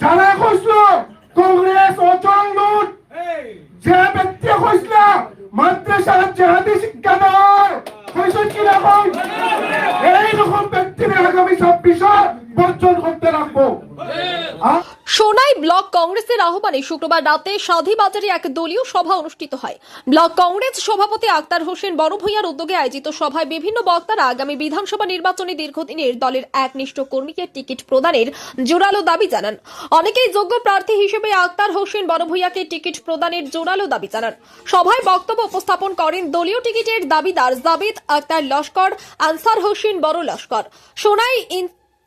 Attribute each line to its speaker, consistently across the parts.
Speaker 1: যারা কইছিল কংগ্রেস অচল লুট যে ব্যক্তি কইছিল মাদ্রাসার জেহাদি শিক্ষা দেওয়ার কইছিল কি রকম এইরকম ব্যক্তির আগামী ছাব্বিশে বর্জন করতে রাখব আ-
Speaker 2: সোনাই ব্লক কংগ্রেসের আহ্বানে শুক্রবার রাতে সাধীবাজারে এক দলীয় সভা অনুষ্ঠিত হয়। ব্লক কংগ্রেস সভাপতি আক্তার হোসেন বড় ভূঁইয়ার উদ্যোগে আয়োজিত সভায় বিভিন্ন বক্তারা আগামী বিধানসভা নির্বাচনে দীর্ঘদিনের দলের একনিষ্ঠ কর্মীকে টিকিট প্রদানের জোরালো দাবি জানান। অনেকেই যোগ্য প্রার্থী হিসেবে আক্তার হোসেন বড় ভূঁইয়াকে টিকিট প্রদানের জোরালো দাবি জানান। সভায় বক্তব্য উপস্থাপন করেন দলীয় টিকিটের দাবিদার জাবেদ আক্তার লস্কর, আনসার হোসেন বড় লস্কর। সোনাই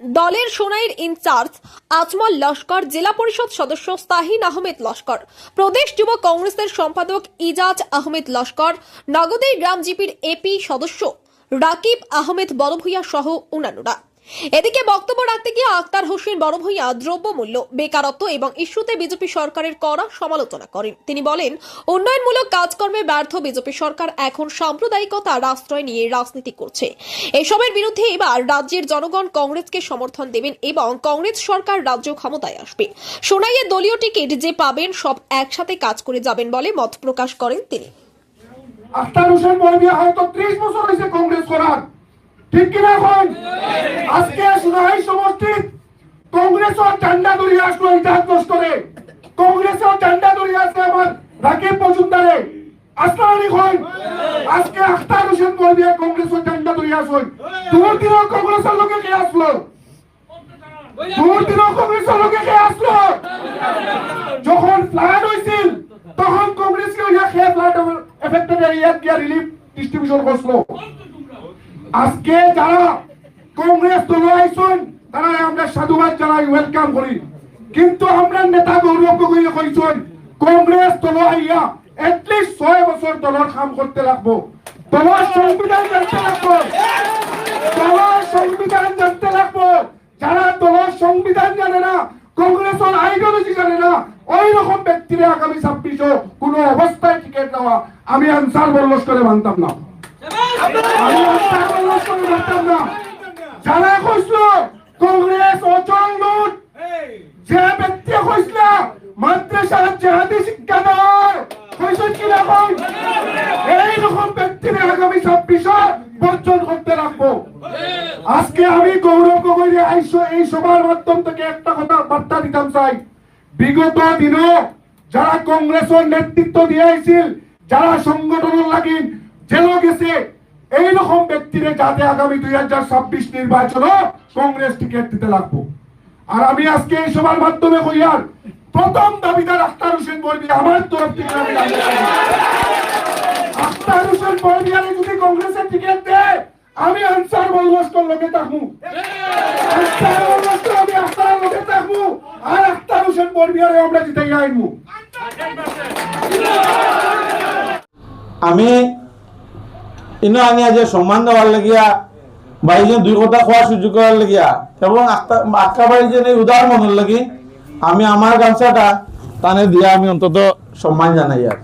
Speaker 2: দলের সোনাইয়ের ইনচার্জ আজমল লস্কর, জেলা পরিষদ সদস্য স্তাহিন আহমেদ লস্কর, প্রদেশ যুব কংগ্রেসের সম্পাদক ইজাজ আহমেদ লস্কর নগদেই গ্রাম জিপির এপি সদস্য রাকিব আহমেদ বড়ভূয়া সহ অন্যান্যরা। এদিকে বক্তব্য রাখতে গিয়ে আক্তার হোসেন বড় বড়ভূইয়া দ্রব্যমূল্য, বেকারত্ব এবং ইস্যুতে বিজেপি সরকারের কড়া সমালোচনা করেন। তিনি বলেন, উন্নয়নমূলক কাজকর্মে ব্যর্থ বিজেপি সরকার এখন সাম্প্রদায়িকতার আশ্রয় নিয়ে রাজনীতি করছে। এসবের বিরুদ্ধে এবার রাজ্যের জনগণ কংগ্রেসকে সমর্থন দেবেন এবং কংগ্রেস সরকার রাজ্য ক্ষমতায় আসবে। সোনাইয়ের দলীয় টিকিট যে পাবেন সব একসাথে কাজ করে যাবেন বলে মত প্রকাশ করেন তিনি।
Speaker 1: হোসেন হয়তো ত্রিশ বছর হয়েছে কংগ্রেস করার। ঠিক কিনা এখন আজকে সুনাই সমষ্টিত কংগ্রেসের ঝান্ডা ধরিয়ে আসলো ইতিহাস করে কংগ্রেসের ঝান্ডা ধরিয়ে আসছে আমার রাকিব মজুমদারে। আজকে হোসেন লোকে কে আসলো। লোকে কে আসলো। যখন ফ্লাড হয়েছিল তখন কংগ্রেস কে ইয়া খেয়ে flood affected area relief distribution করছিল। আজকে যারা কংগ্রেস দল আইসুন, তারা আমরা সাধুবাদ জানাই ওয়েলকাম করি। কিন্তু আমরা নেতা গৌরব গগৈ কইছেন কংগ্রেস দল আইয়া এটলিস্ট ছয় বছর দলের কাম করতে লাগবো। দলের সংবিধান জানতে লাগবো। দলের সংবিধান জানতে লাগবো। যারা দলের সংবিধান জানে না, কংগ্রেসের আইডিওলজি জানে না ওই রকম ব্যক্তিরা আগামী ছাব্বিশে কোন অবস্থায় টিকিট দেওয়া আমি আনসার বল্লস করে মানতাম না। আমি আনসার বল্লস করে মানতাম না যারা কইছিল কংগ্রেস অচল লুট যে ব্যক্তি কইছিল মাদ্রাসার জেহাদি শিক্ষা দেওয়ার কইছেন কি রকম এই রকম ব্যক্তিরা আগামী ছাব্বিশে বর্জন করতে রাখব আজকে আমি গৌরব গগৈ আইসো এই সভার মাধ্যম থেকে একটা কথা বার্তা দিতাম চাই। বিগত দিনও যারা কংগ্রেসের নেতৃত্ব দিয়ে আইছিল যারা সংগঠনের লাগিন জেলও গেছে, এইরকম ব্যক্তিরে যাতে আগামী দুই হাজার ছাব্বিশ নির্বাচন কংগ্রেস টিকিট দিতে লাগবো। আর আমি আজকে এই সভার মাধ্যমে কইয়ার প্রথম দাবিদার আখতার হোসেন বলবি আমার তরফ থেকে আমি। আখতার হোসেন বলবিয়ারে যদি কংগ্রেসের টিকিট দেয়, আমি আনসার বলবস্কর লোকে আখতার বলবস্কর আমি আখতার লোকে থাকব আর বলবিয়ারে আমরা জিতাই আইনবো
Speaker 3: আমি ইনো আনি আজ সম্মান দেওয়ার লাগিয়া বাইজন দুই কথা খোয়ার সুযোগ করার লাগিয়া এবং আক্কা বাড়ি যে উদার মনের লাগি আমি আমার গামছাটা তানে দিয়া আমি অন্তত সম্মান জানাই আর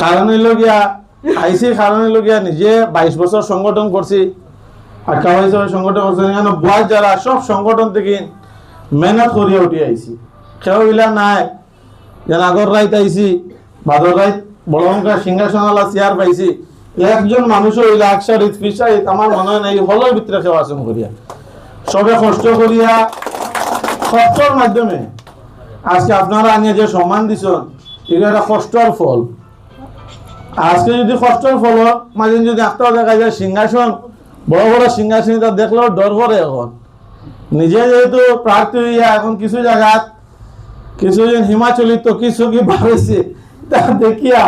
Speaker 3: কারণ হইল গিয়া আইসি কারণ হইল গিয়া নিজে বাইশ বছর সংগঠন করছি আক্কা বাড়ি সংগঠন করছি এখানে বয়স যারা, সব সংগঠন থেকে মেহনত করিয়া উঠি আইছি। কেউ ইলা নাই। যেন আগর রাইত আইছি ভাদর রাইত বড় সংখ্যা সিংহাসনালা চেয়ার পাইছি। একজন মানুষও ইলা আকসারিত ফিসারিত আমার মনে হয় না এই হলের ভিতরে কেউ আসন করিয়া। সবে কষ্ট করিয়া কষ্টর মাধ্যমে আজকে আপনারা আনিয়ে যে সম্মান দিছেন এগুলো একটা কষ্টর ফল। আজকে যদি কষ্টর ফল মাঝে যদি আত্মা দেখা যায় সিংহাসন বড় বড় সিংহাসন তা দেখলেও ডর করে এখন। নিজে যেহেতু প্রার্থী হইয়া এখন কিছু জায়গাত কিছুজন হিমাচলিত কিছু কি বাড়েছে তা দেখিয়া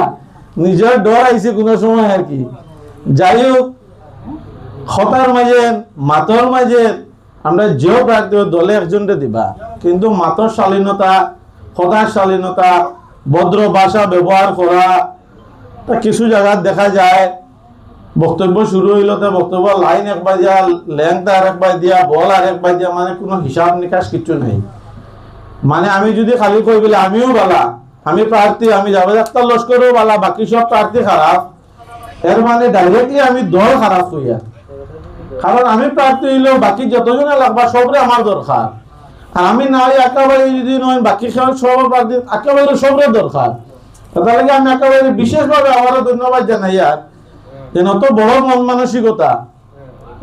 Speaker 3: নিজের ডর আইছে কোনো সময় আর কি। যাই হোক খতার মাঝে, মাতর মাঝে আমরা যেও প্রার্থী দলে একজনকে দিবা। কিন্তু মাতর শালীনতা খতার শালীনতা, ভদ্র ভাষা ব্যবহার করা, তা কিছু জায়গাত দেখা যায় বক্তব্য শুরু হইল তো বক্তব্য লাইন একবার দিয়া লেংটা আর একবার দিয়া, বল আর একবার দিয়া মানে কোনো হিসাব নিকাশ কিছু নেই। মানে আমি যদি খালি কই বলে আমিও বালা, আমি প্রার্থী, আমি যাবে একটা লস্করও বালা, বাকি সব প্রার্থী খারাপ। এর মানে ডাইরেক্টলি আমি দল খারাপ হইয়া। কারণ আমি প্রার্থী হইলেও বাকি যতজনে লাগবা সবরে আমার দরকার। আর আমি না হয় একেবারে যদি নয়, বাকি সব সব প্রার্থী একেবারে সবরে দরকার। তার লাগে আমি একেবারে বিশেষভাবে আমারও ধন্যবাদ জানাই আর যেন অত বড় মন মানসিকতা।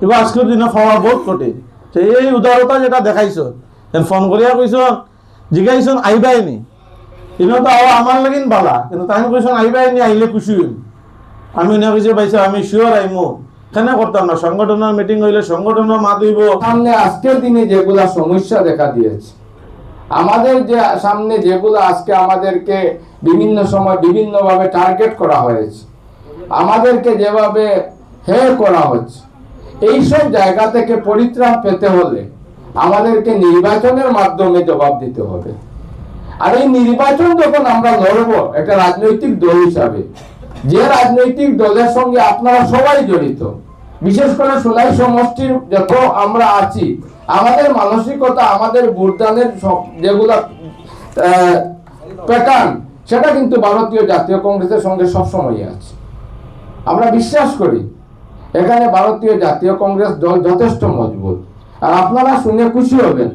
Speaker 3: এবার আজকের দিনে পাওয়া বহুত কঠিন। এই উদারতা যেটা দেখাইছ ফোন করিয়া কইছ জিগাইছন আইবাই নি কিন্তু তো আমার লাগিন বালা, কিন্তু তাই কইছন আইবাই নি আইলে খুশি হইম আমি না কিছু, পাইছে, আমি শিওর আইমু কেন করতাম না সংগঠনের মিটিং হইলে সংগঠনের মা দিব
Speaker 4: সামনে আজকের দিনে যেগুলা সমস্যা দেখা দিয়েছে, আমাদের যে সামনে যেগুলো আজকে আমাদেরকে বিভিন্ন সময় বিভিন্নভাবে টার্গেট করা হয়েছে আমাদেরকে যেভাবে হে করা হচ্ছে, এইসব জায়গা থেকে পরিত্রাণ পেতে হলে আমাদেরকে নির্বাচনের মাধ্যমে জবাব দিতে হবে। আর এই নির্বাচন যখন আমরা লড়বো, একটা রাজনৈতিক দল হিসাবে, যে রাজনৈতিক দলের সঙ্গে আপনারা সবাই জড়িত, বিশেষ করে সোলাই সমষ্টির যত আমরা আছি, আমাদের মানসিকতা, আমাদের ভোটদানের যেগুলা প্যাটার্ন সেটা কিন্তু ভারতীয় জাতীয় কংগ্রেসের সঙ্গে সবসময় আছে। আমরা বিশ্বাস করি, এখানে ভারতীয় জাতীয় কংগ্রেস দল যথেষ্ট মজবুত। আর আপনারা শুনে খুশি হবেন,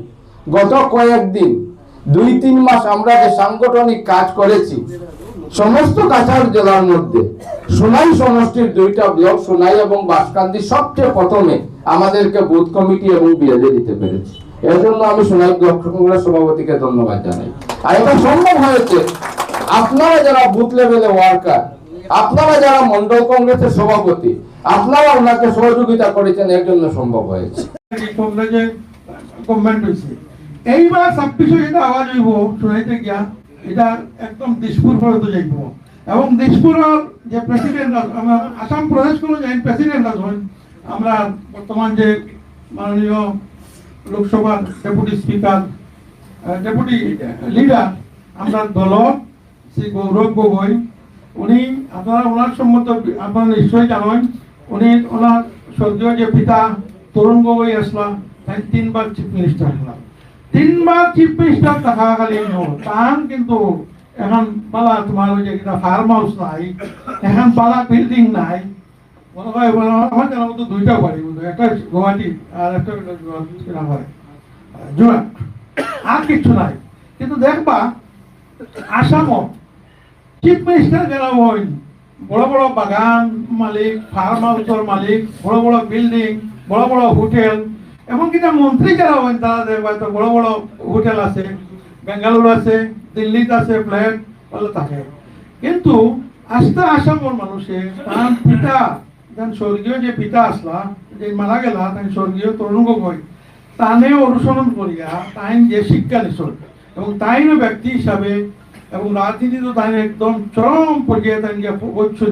Speaker 4: গত কয়েকদিন, দুই তিন মাস আমরা যে সাংগঠনিক কাজ করেছি, সমস্ত কাছাড় জেলার মধ্যে, সোনাই সমষ্টির দুইটা ব্লক, সোনাই এবং বাসকান্দি সবচেয়ে প্রথমে আমাদেরকে বুথ কমিটি এবং বিএলএ দিতে পেরেছি। এর জন্য আমি সোনাই ব্লক কংগ্রেস সভাপতিকে ধন্যবাদ জানাই। আর এটা সম্ভব হয়েছে, আপনারা যারা বুথ লেভেলে ওয়ার্কার আপনারা যারা মন্ডল কংগ্রেসের সভাপতি, আপনারা ওনাকে সহযোগিতা করেছেন, এর জন্য সম্ভব হয়েছে।
Speaker 5: এইবার ছাব্বিশে যেটা আওয়াজ হইব, শুনাইতে গিয়া, এটা একদম দিশপুর পর্যন্ত যাইব। এবং দিশপুরের যে প্রেসিডেন্ট আমার আসাম প্রদেশ কোনো যে প্রেসিডেন্ট আছেন, আমরা বর্তমান যে মাননীয় লোকসভার ডেপুটি স্পিকার ডেপুটি লিডার আমরা দলত শ্রী গৌরব গগৈ উনি আপনারা ওনার সম্মত আপনারা নিশ্চয়ই জানেন, উনি ওনার স্বর্গীয় যে পিতা তরুণ গগৈ আসলাম তাই তিনবার চিফ মিনিস্টার হলাম। তিনবার চিফ মিনিস্টার থাকাকালীন তান কিন্তু এখন পালা তোমার ওই যে ফার্ম হাউস নাই, এখন পালা বিল্ডিং নাই। আমার- জানার মতো দুইটা বাড়ি একটা গুয়াহাটি আর একটা হয় আর কিছু নাই। কিন্তু দেখবা আসামও চিফ মিনিস্টার যারা হইন বড় বড় বাগান মালিক ফার্ম হাউসের মালিক, বড় বড় বিল্ডিং বড় বড় হোটেল এমনকি যা মন্ত্রী যারা হইন তারা দেখবা বড় বড় হোটেল আছে বেঙ্গালুরু আছে, দিল্লিতে আছে ফ্ল্যাট বলে থাকে। কিন্তু আস্তে আসামের মানুষে তার পিতা, যেন স্বর্গীয় যে পিতা আসলা যে মারা গেলা তাই স্বর্গীয় তরুণ গগৈ তানে অনুসরণ করিয়া তাইন যে শিক্ষা নিছল এবং তাইনও ব্যক্তি হিসাবে এবং রাজনীতি তো তাই একদম চরম পর্যায়ে তাই গিয়া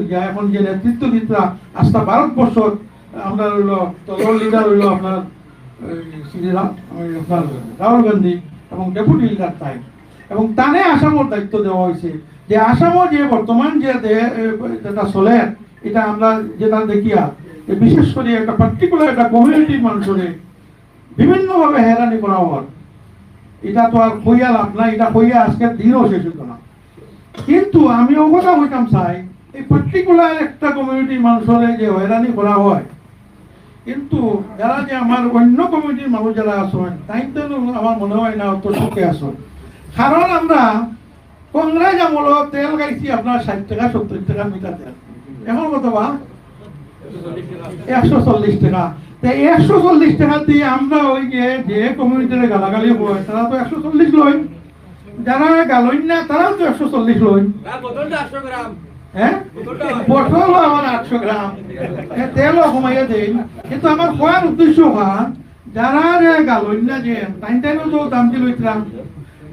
Speaker 5: গিয়া এখন যে নেতৃত্ব দিতা আস্থা ভারতবর্ষ আমরা রইল দলের লিডার রইল আপনার আপনার রাহুল গান্ধী এবং ডেপুটি লিডার তাই। এবং তানে আসামর দায়িত্ব দেওয়া হয়েছে যে আসামও যে বর্তমান যে যেটা চলে, এটা আমরা যেটা দেখিয়া বিশেষ করে একটা পার্টিকুলার একটা কমিউনিটির মানুষের, বিভিন্নভাবে হেরানি করা হয়। এটা তো আর কইয়া লাভ নাই, এটা কইয়া আজকের দিনও শেষ হতো না। কিন্তু আমি ও হইতাম চাই এই পার্টিকুলার একটা কমিউনিটির মানুষের যে হয়রানি করা হয়, কিন্তু যারা যে আমার অন্য কমিউনিটির মানুষ যারা আছেন, তাই তো আমার মনে হয় না অত সুখে আসেন কারণ আমরা কংগ্রেস আমল তেল গাইছি, আপনার ষাট টাকা, সত্তর টাকা মিটার তেল এখন কত বা? একশো চল্লিশ টাকা। একশো চল্লিশ টাকা দিয়ে আমরা ওই যে যে কমিউনিটির গালাগালি হয় তারা তো একশো চল্লিশ লই যারা গালইন না তারাও তো একশো চল্লিশ লই হ্যাঁ? পটল আমার আটশো গ্রাম। তেলও কমাইয়া দেই। কিন্তু আমার কোয়ার উদ্দেশ্য হয় যারা গালইন না যে তাই তাইও তো দাম দিয়ে লইতাম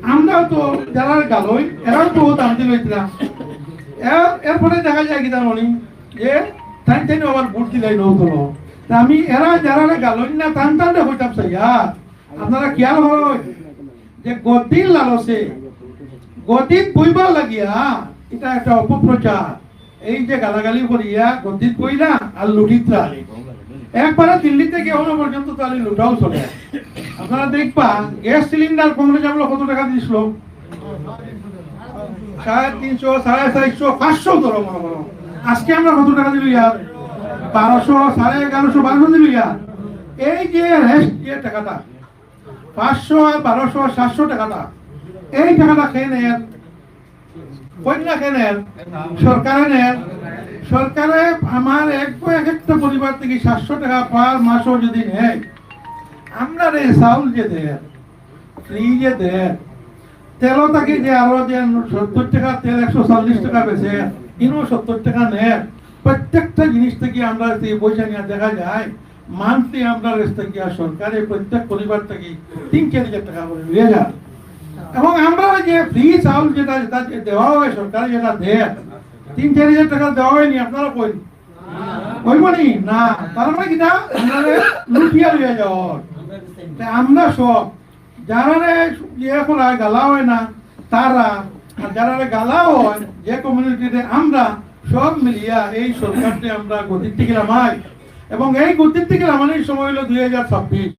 Speaker 5: আমরাও তো যারা গালইন এরাও তো দাম দিয়ে লইতাম এর- এরপরে দেখা যায় কি জানি যে তাই তাই আমার ভোট দিলাই নৌতল তা আমি এরা যারা গালইন না, টান টানতে হইতাম সাইয়া। আপনারা খেয়াল হয় যে গদির লালসে, গদিত বইবার লাগিয়া এটা একটা অপপ্রচার। এই যে গালাগালি করিয়া গদিত বইলা আর লুটিতরা। একবারে দিল্লি থেকে এখনও পর্যন্ত তাহলে লুটাও চলে। আপনারা দেখবা, গ্যাস সিলিন্ডার কংগ্রেস আমলো কত টাকা দিয়েছিল সাড়ে তিনশো, সাড়ে চারশো, পাঁচশো ধরো আজকে আমরা কত টাকা দিল ইয়ার? বারোশো সাড়ে এগারোশো, বারোশো দিল এই যে রেস্ট যে টাকাটা, পাঁচশো আর বারোশো, সাতশো টাকাটা, এই টাকাটা খেয়ে নেন, কন্যা খেয়ে নেন, সরকারে নেন। সরকারে আমার এক এক একটা পরিবার থেকে সাতশো টাকা পার মাসও যদি নেয়, আমরা রে চাউল যে দেন ফ্রি যে দেন, তেলও থাকি যে আরও যে সত্তর টাকা, তেল একশো চল্লিশ টাকা বেছে ইনও সত্তর টাকা নেন। প্রত্যেকটা জিনিস থেকে আমরা এই পয়সা নিয়ে দেখা যায় মান্থলি আমরা রেস থেকে আর সরকারে প্রত্যেক পরিবার থেকে তিন চার হাজার টাকা করে নিয়ে যায়। এবং আমরা যে ফ্রি চাউল যেটা যেটা দেওয়া হয়, সরকার যেটা দেয়, তিন চার হাজার টাকা দেওয়া হয়নি, আপনারা কই? কইব নি না, তার মানে লুটিয়া আমরা সব, যারা ইয়ে করা গালা হয় না, তারা, আর যারা গালা হয়, যে কমিউনিটিতে আমরা সব মিলিয়া এই সরকারকে আমরা গতির থেকে নামাই। এবং এই গতির থেকে নামানোর সময় হলো দুই হাজার ছাব্বিশ।